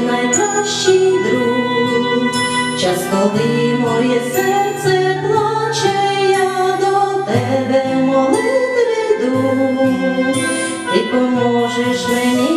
найкращий друг, час, коли моє серце плаче, я до тебе молитви веду, ти поможеш мені.